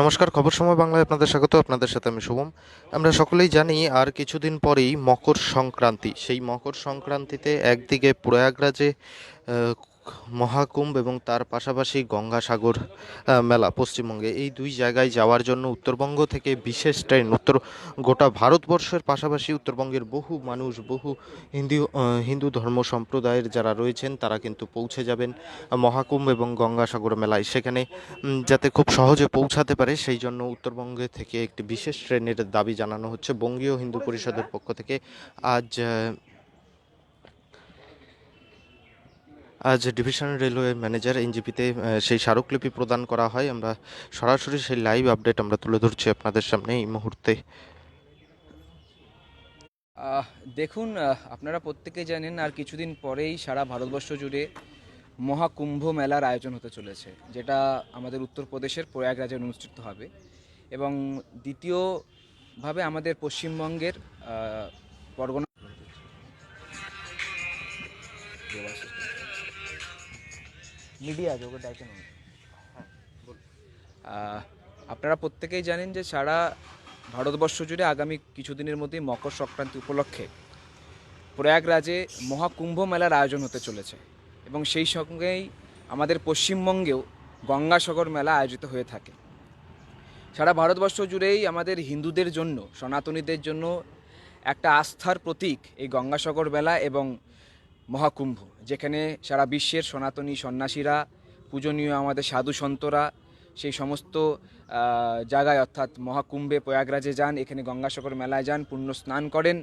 নমস্কার, খবর সময় বাংলায় আপনাদের স্বাগত, আপনাদের সাথে আমি শুভম। আমরা সকলেই জানি আর কিছুদিন পরেই মকর সংক্রান্তি। সেই মকর সংক্রান্তিতে একদিকে প্রয়াগরাজে মহাকুম্ভ এবং তার পাশাপাশি গঙ্গাসাগর মেলা পশ্চিমবঙ্গে। এই দুই জায়গায় যাওয়ার জন্য উত্তরবঙ্গ থেকে বিশেষ ট্রেন, উত্তর গোটা ভারতবর্ষের পাশাপাশি উত্তরবঙ্গের বহু মানুষ, বহু হিন্দু হিন্দু ধর্ম সম্প্রদায়ের যারা রয়েছেন, তারা কিন্তু পৌঁছে যাবেন মহাকুম্ভ এবং গঙ্গাসাগর মেলায়। সেখানে যাতে খুব সহজে পৌঁছাতে পারে, সেই জন্য উত্তরবঙ্গে থেকে একটি বিশেষ ট্রেনের দাবি জানানো হচ্ছে। বঙ্গীয় হিন্দু পরিষদের পক্ষ থেকে আজ আজ ডিভিশন রেলওয়ে ম্যানেজার এনজিপিতে সেই স্মারকলিপি প্রদান করা হয়। আমরা সরাসরি সেই লাইভ আপডেট আমরা তুলে ধরছি আপনাদের সামনে এই মুহূর্তে। দেখুন আপনারা প্রত্যেকেই জানেন আর কিছুদিন পরেই সারা ভারতবর্ষ জুড়ে মহাকুম্ভ মেলার আয়োজন হতে চলেছে, যেটা আমাদের উত্তরপ্রদেশের প্রয়াগরাজে অনুষ্ঠিত হবে। এবং দ্বিতীয়ভাবে আমাদের পশ্চিমবঙ্গের পরগনা মিডিয়া যোগে ডাকেন আহ, আপনারা প্রত্যেকেই জানেন যে সারা ভারতবর্ষ জুড়ে আগামী কিছুদিনের মধ্যেই মকর সংক্রান্তি উপলক্ষে প্রয়াগরাজে মহাকুম্ভ মেলার আয়োজন হতে চলেছে এবং সেই সঙ্গেই আমাদের পশ্চিমবঙ্গেও গঙ্গাসাগর মেলা আয়োজিত হয়ে থাকে। সারা ভারতবর্ষ জুড়েই আমাদের হিন্দুদের জন্য সনাতনীদের জন্য একটা আস্থার প্রতীক এই গঙ্গাসাগর মেলা এবং মহাকুম্ভ, যেখানে সারা বিশ্বের সনাতনী সন্ন্যাসীরা, পূজনীয় আমাদের সাধু সন্তরা, সেই সমস্ত জায়গায় অর্থাৎ মহাকুম্ভে প্রয়াগরাজে যান, এখানে গঙ্গাসাগর মেলায় যান, পুণ্য স্নান করেন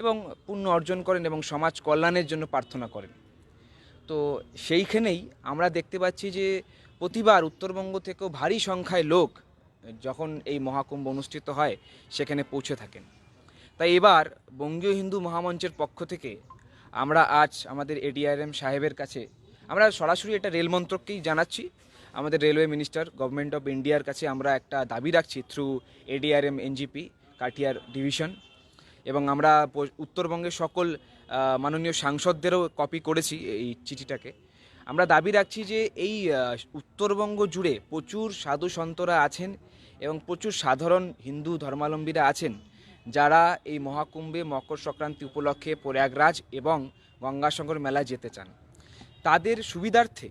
এবং পুণ্য অর্জন করেন এবং সমাজ কল্যাণের জন্য প্রার্থনা করেন। তো সেইখানেই আমরা দেখতে পাচ্ছি যে প্রতিবার উত্তরবঙ্গ থেকেও ভারী সংখ্যায় লোক যখন এই মহাকুম্ভ অনুষ্ঠিত হয়, সেখানে পৌঁছে থাকেন। তাই এবার বঙ্গীয় হিন্দু মহামঞ্চের পক্ষ থেকে আমরা আজ আমাদের এডিআরএম সাহেবের কাছে, আমরা সরাসরি এটা রেল মন্ত্রককেই জানাচ্ছি। আমাদের রেলওয়ে মিনিস্টার গভর্নমেন্ট অফ ইন্ডিয়ার কাছে আমরা একটা দাবি রাখছি through ADRM NJP Katihar division এবং আমরা উত্তরবঙ্গের সকল মাননীয় সাংসদদেরও কপি করেছি এই চিঠিটাকে। আমরা দাবি রাখছি যে এই উত্তরবঙ্গ জুড়ে প্রচুর সাধু সন্তরা আছেন এবং প্রচুর সাধারণ হিন্দু ধর্মাবলম্বীরা আছেন। যারা এই মহাকুম্ভে মকর সংক্রান্তি উপলক্ষে প্রয়াগরাজ এবং গঙ্গাসাগর মেলায় যেতে চান। তাদের সুবিধার্থে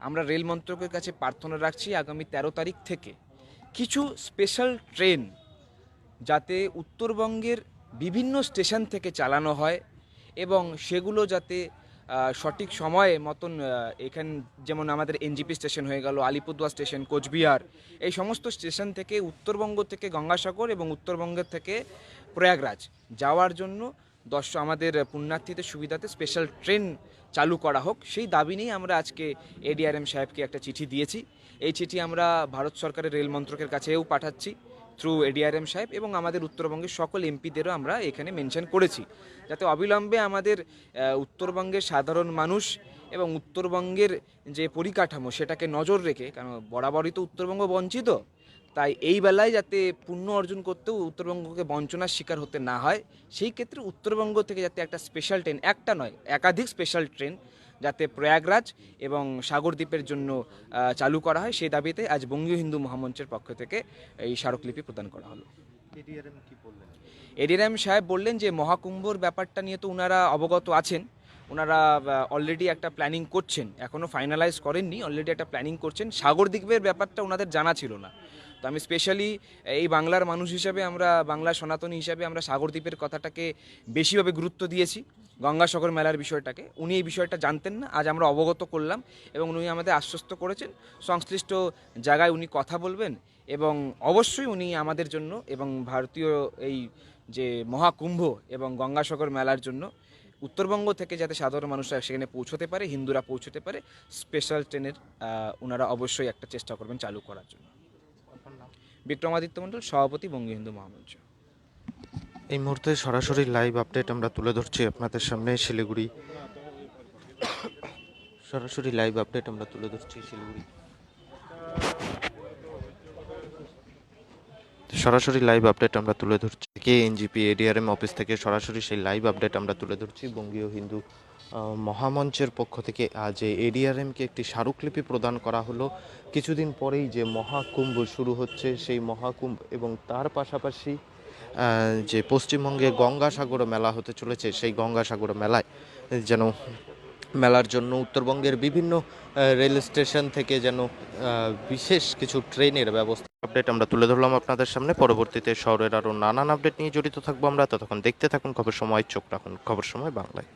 আমরা রেল মন্ত্রকের কাছে প্রার্থনা রাখছি আগামী তেরো তারিখ থেকে। কিছু স্পেশাল ট্রেন যাতে উত্তরবঙ্গের বিভিন্ন স্টেশন থেকে চালানো হয় এবং সেগুলো যাতে সঠিক সময়ে মতন এখান যেমন আমাদের এনজিপি স্টেশন হয়ে গেল, আলিপুরদুয়ার স্টেশন, কোচবিহার, এই সমস্ত স্টেশন থেকে উত্তরবঙ্গ থেকে গঙ্গাসাগর এবং উত্তরবঙ্গের থেকে প্রয়াগরাজ যাওয়ার জন্য দশ, আমাদের পুণ্যার্থীদের সুবিধাতে স্পেশাল ট্রেন চালু করা হোক। সেই দাবি নিয়েই আমরা আজকে এডিআরএম সাহেবকে একটা চিঠি দিয়েছি। এই চিঠি আমরা ভারত সরকারের রেল মন্ত্রকের কাছেও পাঠাচ্ছি। থ্রু এডিআরএম সাহেব এবং আমাদের উত্তরবঙ্গের সকল এমপিদেরও আমরা এখানে মেনশন করেছি। যাতে অবিলম্বে আমাদের উত্তরবঙ্গের সাধারণ মানুষ এবং উত্তরবঙ্গের যে পরিকাঠামো সেটাকে নজর রেখে, কারণ বরাবরই তো উত্তরবঙ্গ বঞ্চিত, তাই এই বেলায় যাতে পুণ্য অর্জন করতেও উত্তরবঙ্গকে বঞ্চনার শিকার হতে না হয়, সেই ক্ষেত্রে উত্তরবঙ্গ থেকে যাতে একটা স্পেশাল ট্রেন একটা নয়, একাধিক স্পেশাল ট্রেন যাতে প্রয়াগরাজ এবং সাগরদ্বীপের জন্য চালু করা হয় সেই দাবিতে আজ বঙ্গীয় হিন্দু মহামঞ্চের পক্ষ থেকে এই স্মারকলিপি প্রদান করা হলো। এডিএম সাহেব বললেন যে মহাকুম্ভর ব্যাপারটা নিয়ে তো ওনারা অবগত আছেন। ওনারা অলরেডি একটা প্ল্যানিং করছেন এখনও ফাইনালাইজ করেননি অলরেডি একটা প্ল্যানিং করছেন। সাগরদ্বীপের ব্যাপারটা ওনাদের জানা ছিল না। তো আমি স্পেশালি এই বাংলার মানুষ হিসাবে আমরা বাংলা সনাতনী হিসাবে আমরা সাগরদ্বীপের কথাটাকে বেশিভাবে গুরুত্ব দিয়েছি। গঙ্গাসাগর মেলার বিষয়টাকে। উনি এই বিষয়টা জানতেন না, আজ আমরা অবগত করলাম এবং উনি আমাদের আশ্বস্ত করেছেন। সংশ্লিষ্ট জায়গায় উনি কথা বলবেন এবং অবশ্যই উনি আমাদের জন্য এবং ভারতীয় এই যে মহাকুম্ভ এবং গঙ্গাসাগর মেলার জন্য উত্তরবঙ্গ থেকে যাতে সাধারণ মানুষরা সেখানে পৌঁছতে পারে, হিন্দুরা পৌঁছতে পারে স্পেশাল ট্রেনের ওনারা অবশ্যই একটা চেষ্টা করবেন চালু করার জন্য। বিক্রমাদিত্য মণ্ডল, সভাপতি বঙ্গীয় হিন্দু মহামঞ্চ। এই মুহূর্তে সরাসরি লাইভ আপডেট আমরা তুলে ধরছি আপনাদের সামনে শিলিগুড়ি। সরাসরি লাইভ আপডেট আমরা তুলে ধরছি শিলিগুড়ি। সরাসরি লাইভ আপডেট আমরা তুলে ধরছি কে? এনজিপি এডিআরএম অফিস থেকে সরাসরি সেই লাইভ আপডেট আমরা তুলে ধরছি। বঙ্গীয় হিন্দু মহামঞ্চের পক্ষ থেকে আজ এডিআরএমকে একটি স্মারকলিপি প্রদান করা হলো। কিছুদিন পরেই যে মহাকুম্ভ শুরু হচ্ছে, সেই মহাকুম্ভ এবং তার পাশাপাশি যে পশ্চিমবঙ্গে গঙ্গাসাগর মেলা হতে চলেছে, সেই গঙ্গাসাগর মেলায় যেন মেলার জন্য উত্তরবঙ্গের বিভিন্ন রেল স্টেশন থেকে যেন বিশেষ কিছু ট্রেনের ব্যবস্থা আপডেট আমরা তুলে ধরলাম আপনাদের সামনে। পরবর্তীতে শহরের আরও নানান আপডেট নিয়ে জড়িত থাকব আমরা। ততক্ষণ দেখতে থাকুন, খবর সময়, চোখ রাখুন, খবর সময় বাংলায়।